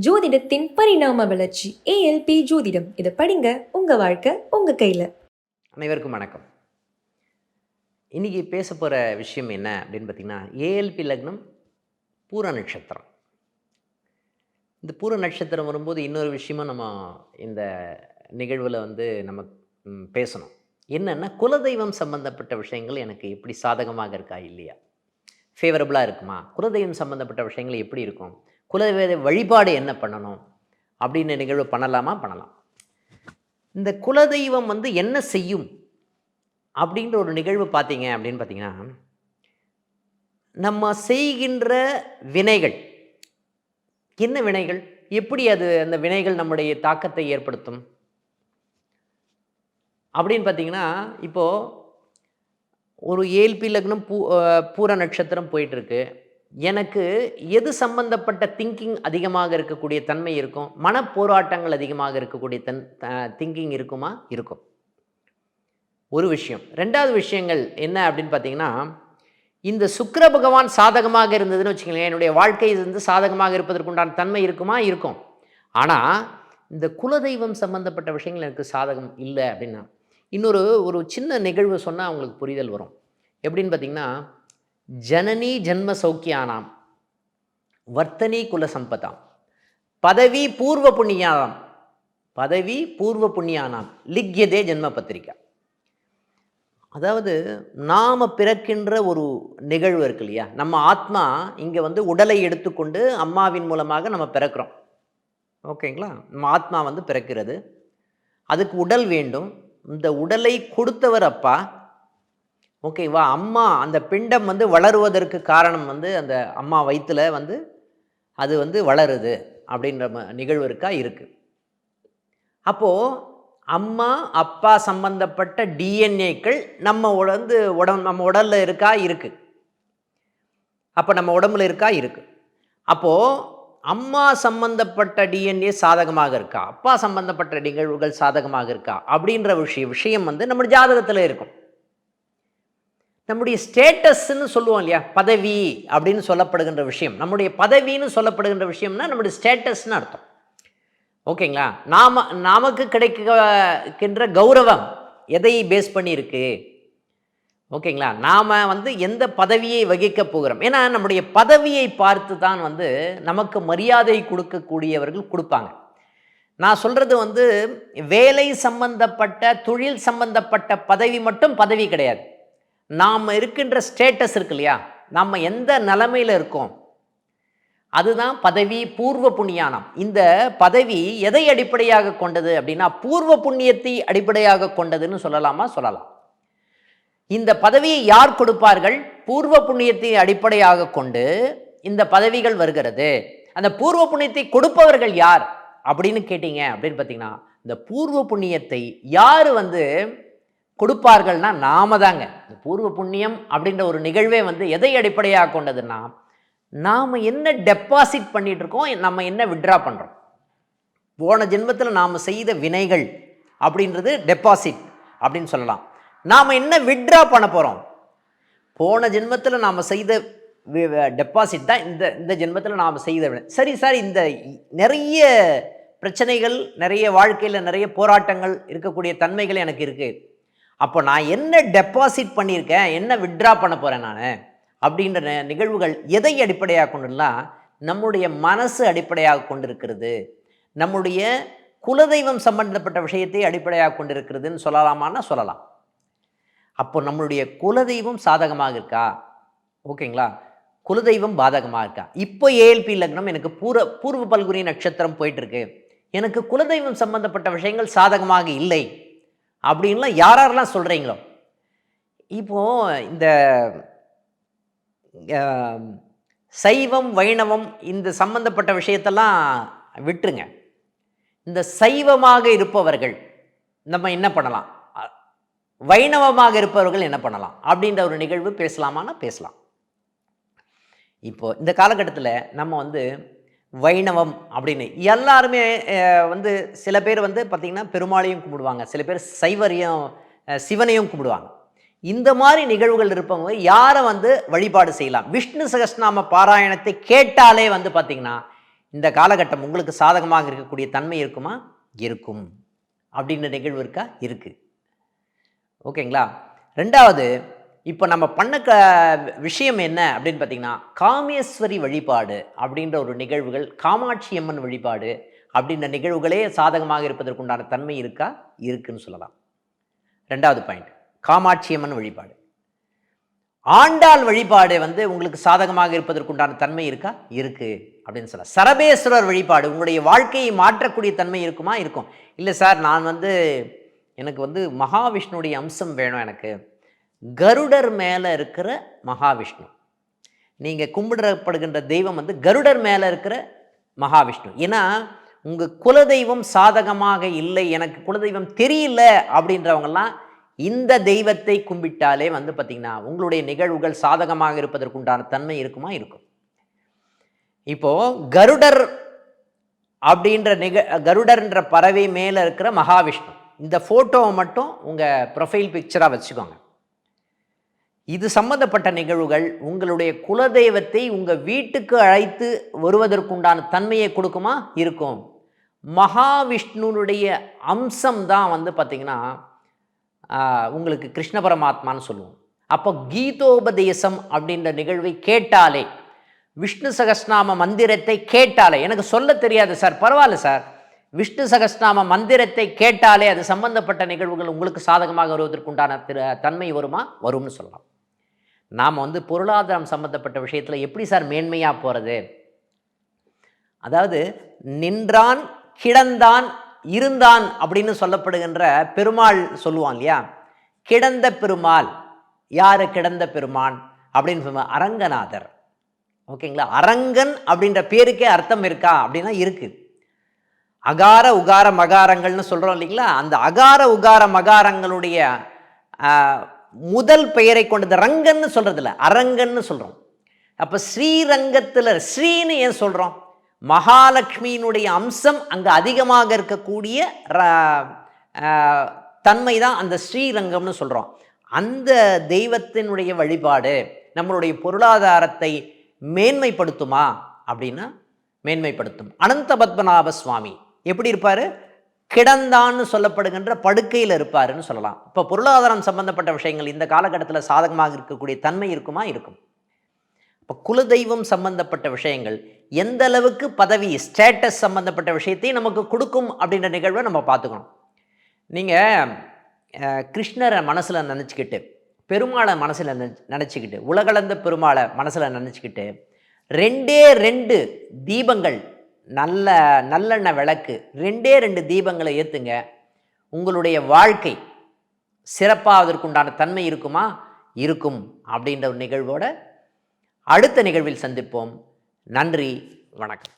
ஜோதிடத்தின் பரிணாம வளர்ச்சி ஏஎல்பி ஜோதிடம். இதை படிங்க உங்க வாழ்க்கை உங்க கையில. அனைவருக்கும் வணக்கம். இன்றைக்கி பேச போகிற விஷயம் என்ன அப்படின்னு பார்த்திங்கன்னா ஏஎல்பி லக்னம் பூர நட்சத்திரம். இந்த பூர நட்சத்திரம் வரும்போது இன்னொரு விஷயமும் நம்ம இந்த நிகழ்வில் வந்து நம்ம பேசணும். என்னென்னா குலதெய்வம் சம்மந்தப்பட்ட விஷயங்கள் எனக்கு எப்படி சாதகமாக இருக்கா இல்லையா? ஃபேவரபுளாக இருக்குமா? குலதெய்வம் சம்மந்தப்பட்ட விஷயங்கள் எப்படி இருக்கும்? குலதெய்வ வழிபாடு என்ன பண்ணணும்? அப்படின்னு நிகழ்வு பண்ணலாமா? பண்ணலாம். இந்த குலதெய்வம் வந்து என்ன செய்யும்? அப்படின்ற ஒரு நிகழ்வு பார்த்தீங்க அப்படின்னு பார்த்தீங்கன்னா நம்ம செய்கின்ற வினைகள். என்ன வினைகள்? எப்படி அது அந்த வினைகள் நம்முடைய தாக்கத்தை ஏற்படுத்தும்? அப்படின்னு பார்த்தீங்கன்னா இப்போது ஒரு ஏல்பி லக்னம் பூ பூர நட்சத்திரம் போயிட்டுருக்கு எனக்கு எது சம்பந்தப்பட்ட திங்கிங் அதிகமாக இருக்கக்கூடிய தன்மை இருக்கும்? மனப்போராட்டங்கள் அதிகமாக இருக்கக்கூடிய தன் திங்கிங் இருக்குமா? இருக்கும். ஒரு விஷயம். ரெண்டாவது விஷயங்கள் என்ன அப்படின்னு பார்த்தீங்கன்னா இந்த சுக்கர பகவான் சாதகமாக இருந்ததுன்னு வச்சுக்கோங்களேன் என்னுடைய வாழ்க்கை வந்து சாதகமாக இருப்பதற்குண்டான தன்மை இருக்குமா? இருக்கும். ஆனால் இந்த குலதெய்வம் சம்பந்தப்பட்ட விஷயங்கள் எனக்கு சாதகம் இல்லை அப்படின்னா இன்னொரு ஒரு சின்ன நிகழ்வு சொன்னால் அவங்களுக்கு புரிதல் வரும். எப்படின்னு பார்த்தீங்கன்னா ஜனனி ஜன்ம சௌக்கியானாம் வர்த்தனி குல சம்பதாம் பதவி பூர்வ புண்ணியானாம் பதவி பூர்வ புண்ணியானாம் லிக்யதே ஜென்ம பத்திரிகா அதாவது நாம் பிறக்கின்ற ஒரு நிகழ்வு இருக்கு இல்லையா? நம்ம ஆத்மா இங்கே வந்து உடலை எடுத்துக்கொண்டு அம்மாவின் மூலமாக நம்ம பிறக்கிறோம். ஓகேங்களா? நம்ம ஆத்மா வந்து பிறக்கிறது. அதுக்கு உடல் வேண்டும். இந்த உடலை கொடுத்தவர் அப்பா. ஓகேவா அம்மா அந்த பிண்டம் வந்து வளருவதற்கு காரணம் வந்து அந்த அம்மா வயிற்றில் வந்து அது வந்து வளருது அப்படின்ற ம- நிகழ்வு இருக்கா? இருக்குது அப்போது அம்மா அப்பா சம்பந்தப்பட்ட டிஎன்ஏக்கள் நம்ம உடந்து உடம் நம்ம உடலில் இருக்கா? இருக்குது அப்போ நம்ம உடம்புல இருக்கா? இருக்குது அப்போது அம்மா சம்பந்தப்பட்ட டிஎன்ஏ சாதகமாக இருக்கா? அப்பா சம்பந்தப்பட்ட நிகழ்வுகள் சாதகமாக இருக்கா? அப்படின்ற விஷயம் விஷயம் வந்து நம்ம ஜாதகத்தில் இருக்கும். நம்முடைய ஸ்டேட்டஸ்ன்னு சொல்லுவோம் இல்லையா? பதவி அப்படின்னு சொல்லப்படுகின்ற விஷயம். நம்முடைய பதவின்னு சொல்லப்படுகின்ற விஷயம்னா நம்முடைய ஸ்டேட்டஸ்னு அர்த்தம். ஓகேங்களா? நாம நமக்கு கிடைக்கின்ற கௌரவம் எதை பேஸ் பண்ணியிருக்கு? ஓகேங்களா? நாம் வந்து எந்த பதவியை வகிக்க போகிறோம்? ஏன்னா நம்முடைய பதவியை பார்த்து தான் வந்து நமக்கு மரியாதை கொடுக்கக்கூடியவர்கள் கொடுப்பாங்க. நான் சொல்கிறது வந்து வேலை சம்பந்தப்பட்ட தொழில் சம்பந்தப்பட்ட பதவி மட்டும் பதவி கிடையாது. நாம் இருக்கின்ற ஸ்டேட்டஸ் இருக்கு இல்லையா? நம்ம எந்த நிலமையில் இருக்கோம்? அதுதான் பதவி பூர்வ புண்ணியானம். இந்த பதவி எதை அடிப்படையாக கொண்டது அப்படின்னா பூர்வ புண்ணியத்தை அடிப்படையாக கொண்டதுன்னு சொல்லலாமா? சொல்லலாம். இந்த பதவியை யார் கொடுப்பார்கள்? பூர்வ புண்ணியத்தை அடிப்படையாக கொண்டு இந்த பதவிகள் வருகிறது. அந்த பூர்வ புண்ணியத்தை கொடுப்பவர்கள் யார் அப்படின்னு கேட்டீங்க அப்படின்னு பார்த்தீங்கன்னா இந்த பூர்வ புண்ணியத்தை யார் வந்து கொடுப்பார்கள்னா நாம தாங்க. இந்த பூர்வ புண்ணியம் அப்படின்ற ஒரு நிகழ்வே வந்து எதை அடிப்படையாக கொண்டதுன்னா நாம் என்ன டெபாசிட் பண்ணிட்டு இருக்கோம் நம்ம என்ன விட்ரா பண்ணுறோம் போன ஜென்மத்தில் நாம் செய்த வினைகள் அப்படின்றது டெபாசிட் அப்படின்னு சொல்லலாம். நாம் என்ன விட்ரா பண்ண போகிறோம் போன ஜென்மத்தில் நாம் செய்த டெபாசிட் தான் இந்த இந்த ஜென்மத்தில் நாம் செய்த வினை. சரி சார் இந்த நிறைய பிரச்சனைகள் நிறைய வாழ்க்கையில் நிறைய போராட்டங்கள் இருக்கக்கூடிய தன்மைகள் எனக்கு இருக்குது அப்போ நான் என்ன டெபாசிட் பண்ணியிருக்கேன்? என்ன விட்ரா பண்ண போகிறேன் நான்? அப்படின்ற நிகழ்வுகள் எதை அடிப்படையாக கொண்டுனா நம்முடைய மனசு அடிப்படையாக கொண்டிருக்கிறது. நம்முடைய குலதெய்வம் சம்பந்தப்பட்ட விஷயத்தை அடிப்படையாக கொண்டிருக்கிறதுன்னு சொல்லலாமான்னா சொல்லலாம். அப்போ நம்மளுடைய குலதெய்வம் சாதகமாக இருக்கா? ஓகேங்களா? குலதெய்வம் பாதகமாக இருக்கா? இப்போ ஏஎல்பி லக்னம் எனக்கு பூர பூர்வ பல்குனி நட்சத்திரம் போயிட்டுருக்கு எனக்கு குலதெய்வம் சம்பந்தப்பட்ட விஷயங்கள் சாதகமாக இல்லை. அப்படின்லாம் யார் யாரெல்லாம் சொல்கிறீங்களோ இப்போ இந்த சைவம் வைணவம் இந்த சம்பந்தப்பட்ட விஷயத்தெல்லாம் விட்டுருங்க. இந்த சைவமாக இருப்பவர்கள் நம்ம என்ன பண்ணலாம்? வைணவமாக இருப்பவர்கள் என்ன பண்ணலாம்? அப்படின்ற ஒரு நிகழ்வு பேசலாமான்னா பேசலாம். இப்போ இந்த காலகட்டத்தில் நம்ம வந்து வைணவம் அப்படின்னு. எல்லாருமே வந்து சில பேர் வந்து பார்த்திங்கன்னா பெருமாளையும் கும்பிடுவாங்க. சில பேர் சைவரையும் சிவனையும் கும்பிடுவாங்க. இந்த மாதிரி நிகழ்வுகள் இருப்பவங்க யாரை வந்து வழிபாடு செய்யலாம்? விஷ்ணு சகஸ்நாம பாராயணத்தை கேட்டாலே வந்து பார்த்திங்கன்னா இந்த காலகட்டம் உங்களுக்கு சாதகமாக இருக்கக்கூடிய தன்மை இருக்குமா? இருக்கும். அப்படின்ற நிகழ்வு இருக்கா? இருக்குது ஓகேங்களா? ரெண்டாவது இப்போ நம்ம பண்ண க விஷயம் என்ன அப்படின்னு பார்த்தீங்கன்னா காமேஸ்வரி வழிபாடு அப்படின்ற ஒரு நிகழ்வுகள் காமாட்சி அம்மன் வழிபாடு அப்படின்ற நிகழ்வுகளே சாதகமாக இருப்பதற்குண்டான தன்மை இருக்கா? இருக்குன்னு சொல்லலாம். ரெண்டாவது பாயிண்ட் காமாட்சி அம்மன் வழிபாடு. ஆண்டாள் வழிபாடு வந்து உங்களுக்கு சாதகமாக இருப்பதற்குண்டான தன்மை இருக்கா? இருக்கு அப்படின்னு சொல்லலாம். சரபேஸ்வரர் வழிபாடு உங்களுடைய வாழ்க்கையை மாற்றக்கூடிய தன்மை இருக்குமா? இருக்கும். இல்லை சார் நான் வந்து எனக்கு வந்து மகாவிஷ்ணுடைய அம்சம் வேணும் எனக்கு. கருடர் மேலே இருக்கிற மகாவிஷ்ணு. நீங்கள் கும்பிடப்படுகின்ற தெய்வம் வந்து கருடர் மேலே இருக்கிற மகாவிஷ்ணு. ஏன்னா உங்கள் குலதெய்வம் சாதகமாக இல்லை எனக்கு குலதெய்வம் தெரியல அப்படின்றவங்கெல்லாம் இந்த தெய்வத்தை கும்பிட்டாலே வந்து பார்த்திங்கன்னா உங்களுடைய நிகழ்வுகள் சாதகமாக இருப்பதற்குண்டான தன்மை இருக்குமா? இருக்கும். இப்போது கருடர் அப்படின்ற நிக கருடர்ன்ற பறவை மேலே இருக்கிற மகாவிஷ்ணு. இந்த ஃபோட்டோவை மட்டும் உங்கள் ப்ரொஃபைல் பிக்சராக வச்சுக்கோங்க. இது சம்பந்தப்பட்ட நிகழ்வுகள் உங்களுடைய குலதெய்வத்தை உங்கள் வீட்டுக்கு அழைத்து வருவதற்குண்டான தன்மையை கொடுக்குமா? இருக்கும். மகாவிஷ்ணுனுடைய அம்சம் தான் வந்து பார்த்திங்கன்னா உங்களுக்கு கிருஷ்ண பரமாத்மான்னு சொல்லுவோம். அப்போ கீதோபதேசம் அப்படின்ற நிகழ்வை கேட்டாலே விஷ்ணு சகஸ்நாம மந்திரத்தை கேட்டாலே எனக்கு சொல்ல தெரியாது சார் பரவாயில்ல சார். விஷ்ணு சகஸ்நாம மந்திரத்தை கேட்டாலே அது சம்பந்தப்பட்ட நிகழ்வுகள் உங்களுக்கு சாதகமாக வருவதற்குண்டான திரு தன்மை வருமா? வரும்னு சொல்லலாம். நாம் வந்து பொருளாதாரம் சம்பந்தப்பட்ட விஷயத்தில் எப்படி சார் மேன்மையாக போகிறது அதாவது நின்றான் கிடந்தான் இருந்தான் அப்படின்னு சொல்லப்படுகின்ற பெருமாள் சொல்லுவான் இல்லையா? கிடந்த பெருமாள் யார் கிடந்த பெருமான்? அப்படின்னு சொல்லுவாங்க அரங்கநாதர். ஓகேங்களா? அரங்கன் அப்படின்ற பேருக்கே அர்த்தம் இருக்கா? அப்படின்னா இருக்கு. அகார உகார மகாரங்கள்னு சொல்கிறோம் இல்லைங்களா? அந்த அகார உகார மகாரங்களுடைய முதல் பெயரை கொண்டது ரங்கன்னு சொல்கிறதில்ல அரங்கன்னு சொல்கிறோம் அப்போ ஸ்ரீரங்கத்தில் ஸ்ரீன்னு ஏன் சொல்கிறோம் மகாலட்சுமியினுடைய அம்சம் அங்கே அதிகமாக இருக்கக்கூடிய ர- தன்மை தான் அந்த ஸ்ரீரங்கம்னு சொல்கிறோம் அந்த தெய்வத்தினுடைய வழிபாடு நம்மளுடைய பொருளாதாரத்தை மேன்மைப்படுத்துமா? அப்படின்னா மேன்மைப்படுத்தும். அனந்த பத்மநாப சுவாமி. எப்படி இருப்பார்? கிடந்தான்னு சொல்லப்படுகின்ற படுக்கையில் இருப்பாருன்னு சொல்லலாம். இப்போ பொருளாதாரம் சம்பந்தப்பட்ட விஷயங்கள் இந்த காலகட்டத்தில் சாதகமாக இருக்கக்கூடிய தன்மை இருக்குமா? இருக்கும். இப்போ குலதெய்வம் சம்பந்தப்பட்ட விஷயங்கள் எந்த அளவுக்கு பதவி ஸ்டேட்டஸ் சம்பந்தப்பட்ட விஷயத்தையும் நமக்கு கொடுக்கும் அப்படின்ற நிகழ்வை நம்ம பார்த்துக்கணும். நீங்கள் கிருஷ்ணரை மனசில் நினச்சிக்கிட்டு பெருமாளை மனசில் நினச்சிக்கிட்டு உலகளந்த பெருமாளை மனசில் நினச்சிக்கிட்டு ரெண்டே ரெண்டு தீபங்கள் நல்ல நல்லெண்ணெய் விளக்கு ரெண்டே ரெண்டு தீபங்களை ஏற்றுங்க உங்களுடைய வாழ்க்கை சிறப்பாவதற்குண்டான தன்மை இருக்குமா? இருக்கும் அப்படின்ற ஒரு நிகழ்வோட அடுத்த நிகழ்வில் சந்திப்போம். நன்றி வணக்கம்.